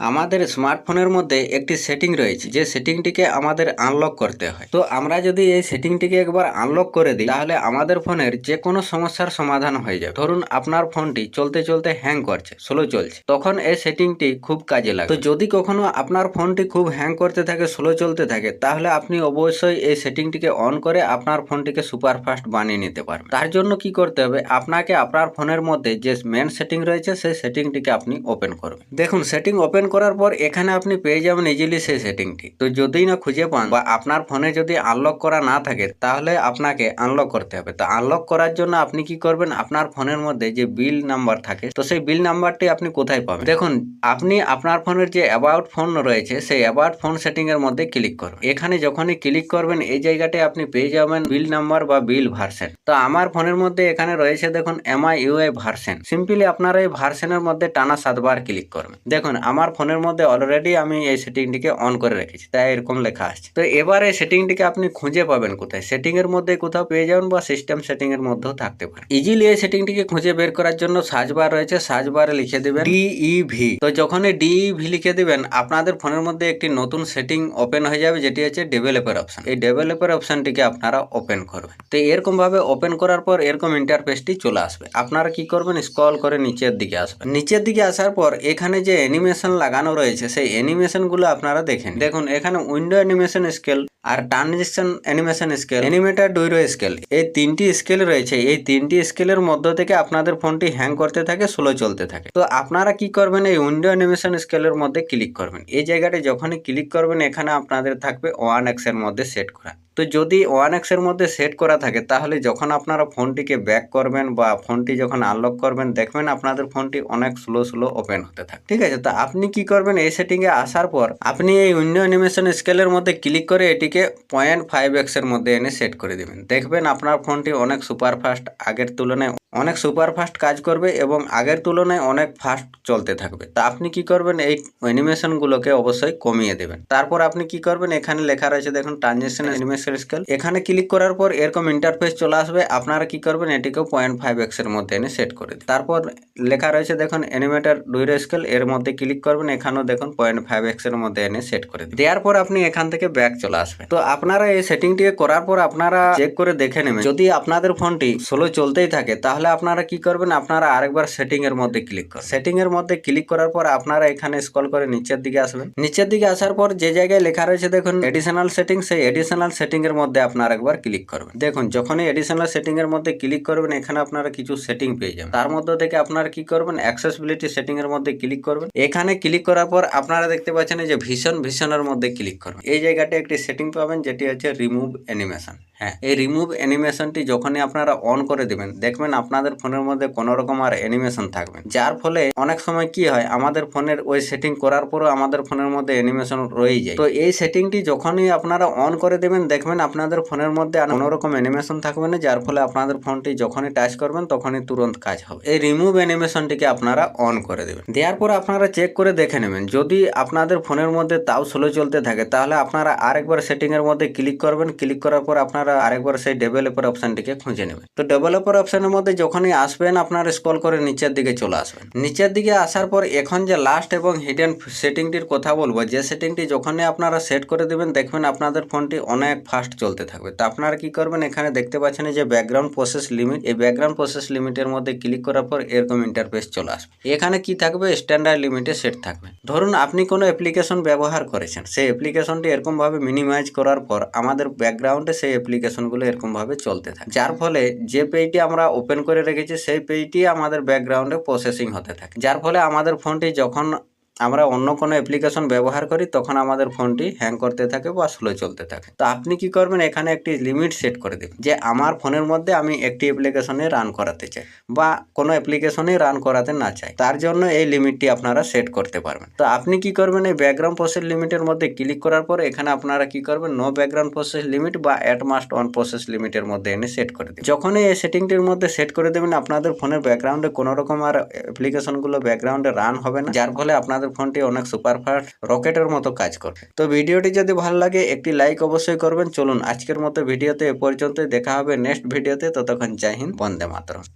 আমাদের স্মার্টফোনের মধ্যে একটি সেটিং রয়েছে, যে সেটিংটিকে আমাদের আনলক করতে হয়। তো আমরা যদি এই সেটিংটিকে একবার আনলক করে দিই, তাহলে আমাদের ফোনের যে কোনো সমস্যার সমাধান হয়ে যাবে। ধরুন আপনার ফোনটি চলতে চলতে হ্যাং করছে স্লো চলছে, তখন এই সেটিংটি খুব কাজে লাগে তো যদি কখনো আপনার ফোনটি খুব হ্যাং করতে থাকে স্লো চলতে থাকে, তাহলে আপনি অবশ্যই এই সেটিংটিকে অন করে আপনার ফোনটিকে সুপারফাস্ট বানিয়ে নিতে পারবেন। তার জন্য কি করতে হবে, আপনাকে আপনার ফোনের মধ্যে যে মেন সেটিং রয়েছে, সেই সেটিংটিকে আপনি ওপেন করবেন। দেখুন সেটিং ওপেন করার পর এখানে আপনি পেয়ে যাবেন ইজিলি সেই সেটিংটি তো যদি না খুঁজে পান বা আপনার ফোনে যদি আনলক করা না থাকে, তাহলে আপনাকে আনলক করতে হবে। তো আনলক করার জন্য আপনি কি করবেন? আপনার ফোনের মধ্যে যে বিল নাম্বার থাকে, তো সেই বিল নাম্বারটি আপনি কোথায় পাবেন? দেখুন, আপনি আপনার ফোনের যে অ্যাবাউট ফোন রয়েছে, সেই অ্যাবাউট ফোন সেটিং এর মধ্যে ক্লিক করুন। এখানে যখনই ক্লিক করবেন, এই জায়গাটায় আপনি পেয়ে যাবেন বিল নাম্বার বা বিল ভার্সেন তো আমার ফোনের মধ্যে এখানে রয়েছে দেখুন এমআই ইউআই ভার্সন সিম্পলি আপনারা এই ভার্সেনের মধ্যে টানা সাতবার ক্লিক করবেন। দেখুন, আমার ফোনের মধ্যে অলরেডি আমি এই সেটিংটিকে অন করে রেখেছি, তাই এরকম লেখা আসছে। তো এবার এই সেটিংটিকে আপনি খুঁজে পাবেন কোথায়? সেটিং এর মধ্যে কোথাও পেয়ে যাবেন বা সিস্টেম সেটিং এর মধ্যেও থাকতে পারে। ইজিলি এই সেটিংটিকে খুঁজে বের করার জন্য সার্চ বার রয়েছে সার্চ বারে লিখে দেবেন ডিইভি তো যখনই ডিইভি লিখে দেবেন, আপনাদের ফোনের মধ্যে একটি নতুন সেটিং ওপেন হয়ে যাবে, যেটি হচ্ছে ডেভেলপার অপশন এই ডেভেলপার অপশনটিকে আপনারা ওপেন করবেন। তো এরকম ভাবে ওপেন করার পর এরকম ইন্টারফেসটি চলে আসবে। আপনারা কি করবেন? স্ক্রল করে নিচের দিকে আসবেন। নিচের দিকে আসার পর এখানে যে অ্যানিমেশন লাগানো রয়েছে সেই অ্যানিমেশনগুলো আপনারা দেখেন দেখুন এখানে উইন্ডো অ্যানিমেশন স্কেল আর transition animation scale, animator duration scale, এই তিনটি স্কেল রয়েছে। এই তিনটি স্কেলের মধ্য থেকে আপনাদের ফোনটি হ্যাং করতে থাকে, স্লো চলতে থাকে। তো আপনারা কি করবেন, এই উইন্ডো অ্যানিমেশন স্কেলের মধ্যে ক্লিক করবেন। এই জায়গাটি যখনই ক্লিক করবেন, এখানে আপনাদের থাকবে ওয়ান এক্সের মধ্যে সেট করা। তো যদি ওয়ান এক্সের মধ্যে সেট করা থাকে, তাহলে যখন আপনারা ফোনটিকে ব্যাক করবেন বা ফোনটি যখন আনলক করবেন, দেখবেন আপনাদের ফোনটি অনেক স্লো স্লো ওপেন হতে থাকে। ঠিক আছে? তো আপনি কি করবেন, এই সেটিংয়ে আসার পর আপনি এই উইন্ডো অ্যানিমেশন স্কেলের মধ্যে ক্লিক করে এটিকে পয়েন্ট ফাইভ এক্সের মধ্যে এনে সেট করে দিবেন। দেখবেন আপনার ফোনটি অনেক সুপার ফাস্ট আগের তুলনায় অনেক সুপার ফাস্ট কাজ করবে এবং আগের তুলনায় অনেক ফাস্ট চলতে থাকবে। তা আপনি কি করবেন? এই অ্যানিমেশনগুলোকে অবশ্যই কমিয়ে দেবেন। তারপর আপনি কি করবেন? এখানে লেখা রয়েছে, দেখুন, ট্রানজেকশন অ্যানিমেশন স্কেল। এখানে ক্লিক করার পর এরকম ইন্টারফেস চলে আসবে। আপনারা কি করবেন? এটিকেও পয়েন্ট ফাইভ এক্সের মধ্যে এনে সেট করে দিন তারপর লেখা রয়েছে, দেখুন, অ্যানিমেটার ডুইরো স্কেল। এর মধ্যে ক্লিক করবেন। এখানেও দেখুন, পয়েন্ট ফাইভ এক্সের মধ্যে এনে সেট করে দেওয়ার পর আপনি এখান থেকে ব্যাক চলে আসবে তো আপনারা এই সেটিংটিকে করার পর আপনারা চেক করে দেখে নেবেন। যদি আপনাদের ফোনটি স্লো চলতেই থাকে, তাহলে আপনারা কি করবেন? আপনারা আরেকবার সেটিং এর মধ্যে ক্লিক করুন সেটিং এর মধ্যে ক্লিক করার পর আপনারা এখানে স্ক্রল করে নিচের দিকে আসবেন। নিচের দিকে আসার পর যে জায়গায় লেখা রয়েছে, দেখুন এডিশনাল সেটিং সেই এডিশনাল সেটিং এর মধ্যে আপনারা একবার ক্লিক করবেন। দেখুন, যখনই এডিশনাল সেটিং এর মধ্যে ক্লিক করবেন, এখানে আপনারা কিছু সেটিং পেয়ে যাবেন। তার মধ্যে থেকে আপনারা কি করবেন? অ্যাক্সেসিবিলিটি সেটিং এর মধ্যে ক্লিক করবেন। এখানে ক্লিক করার পর আপনারা দেখতে পাচ্ছেন যে ভীষণ ভীষণের মধ্যে ক্লিক করবেন। এই জায়গাটা একটি সেটিং পাবেন যেটি হচ্ছে রিমুভ অ্যানিমেশন হ্যাঁ। এই রিমুভ অ্যানিমেশনটি যখনই আপনারা অন করে দেবেন, দেখবেন আপনাদের ফোনের মধ্যে কোনো রকম আর অ্যানিমেশন থাকবে যার ফলে অনেক সময় কি হয়, আমাদের ফোনের ওই সেটিং করার পরও আমাদের ফোনের মধ্যে অ্যানিমেশন রয়ে যায়। তো এই সেটিংটি যখনই আপনারা অন করে দেবেন, দেখবেন আপনাদের ফোনের মধ্যে আর কোনো রকম অ্যানিমেশন থাকবে না, যার ফলে আপনাদের ফোনটি যখনই টাচ করবেন, তখনই তুরন্ত কাজ হবে। এই রিমুভ অ্যানিমেশনটিকে আপনারা অন করে দেবেন। দেওয়ার পর আপনারা চেক করে দেখে নেবেন। যদি আপনাদের ফোনের মধ্যে তাও স্লো চলতে থাকে, তাহলে আপনারা আরেকবার সেটিং এর মধ্যে ক্লিক করবেন। ক্লিক করার পর আপনারা আরেকবার সেই ডেভেলপার অপশনটিকে খুঁজে নেবেন। তো ডেভেলপার অপশানের মধ্যে যখনই আসবেন, আপনারা স্কল করে নিচের দিকে চলে আসবেন। নিচের দিকে আসার পর এখন যে লাস্ট এবং হিডেন সেটিংটির কথা বলব, যে সেটিংটি যখনই আপনারা সেট করে দেবেন, দেখবেন আপনাদের ফোনটি অনেক ফাস্ট চলতে থাকবে। তো আপনারা কি করবেন? এখানে দেখতে পাচ্ছেন যে ব্যাকগ্রাউন্ড প্রসেস লিমিট এই ব্যাকগ্রাউন্ড প্রসেস লিমিটের মধ্যে ক্লিক করার পর এরকম ইন্টারফেস চলে আসবে। এখানে কি থাকবে? স্ট্যান্ডার্ড লিমিটে সেট থাকবে। ধরুন আপনি কোনো অ্যাপ্লিকেশন ব্যবহার করেছেন। সেই অ্যাপ্লিকেশনটি এরকমভাবে মিনিমাইজ করার পর আমাদের ব্যাকগ্রাউন্ডে সেই অ্যাপ্লিকেশনগুলো এরকমভাবে চলতে থাকে। যার ফলে যে পেজটি আমরা ওপেন করে রেখেছি, সেই পেজটি আমাদের ব্যাকগ্রাউন্ডে প্রসেসিং হতে থাকে। যার ফলে আমাদের ফোনটি যখন আমরা অন্য কোনো অ্যাপ্লিকেশন ব্যবহার করি, তখন আমাদের ফোনটি হ্যাং করতে থাকে বা স্লো চলতে থাকে। তো আপনি কি করবেন? এখানে একটি লিমিট সেট করে দেবেন যে আমার ফোনের মধ্যে আমি একটি অ্যাপ্লিকেশনে রান করাতে চাই বা কোনো অ্যাপ্লিকেশনে রান করাতে না চাই। তার জন্য এই লিমিটটি আপনারা সেট করতে পারবেন। তো আপনি কি করবেন? এই ব্যাকগ্রাউন্ড প্রসেস লিমিটের মধ্যে ক্লিক করার পর এখানে আপনারা কি করবেন? নো ব্যাকগ্রাউন্ড প্রসেস লিমিট বা অ্যাট মাস্ট অন প্রসেস লিমিটের মধ্যে এনে সেট করে দেবেন যখনই এই সেটিংটির মধ্যে সেট করে দেবেন, আপনাদের ফোনের ব্যাকগ্রাউন্ডে কোনো রকম আর অ্যাপ্লিকেশনগুলো ব্যাকগ্রাউন্ডে রান হবে না, যার ফলে আপনাদের ফোনটি অনেক সুপারফাস্ট রকেটের মতো কাজ করবে তো ভিডিওটি যদি ভালো লাগে, একটি লাইক অবশ্যই করবেন। চলুন আজকের মতো ভিডিওতে এ পর্যন্ত দেখা হবে নেক্সট ভিডিওতে। ততক্ষণ জয় হিন্দ, বন্দে মাতরম।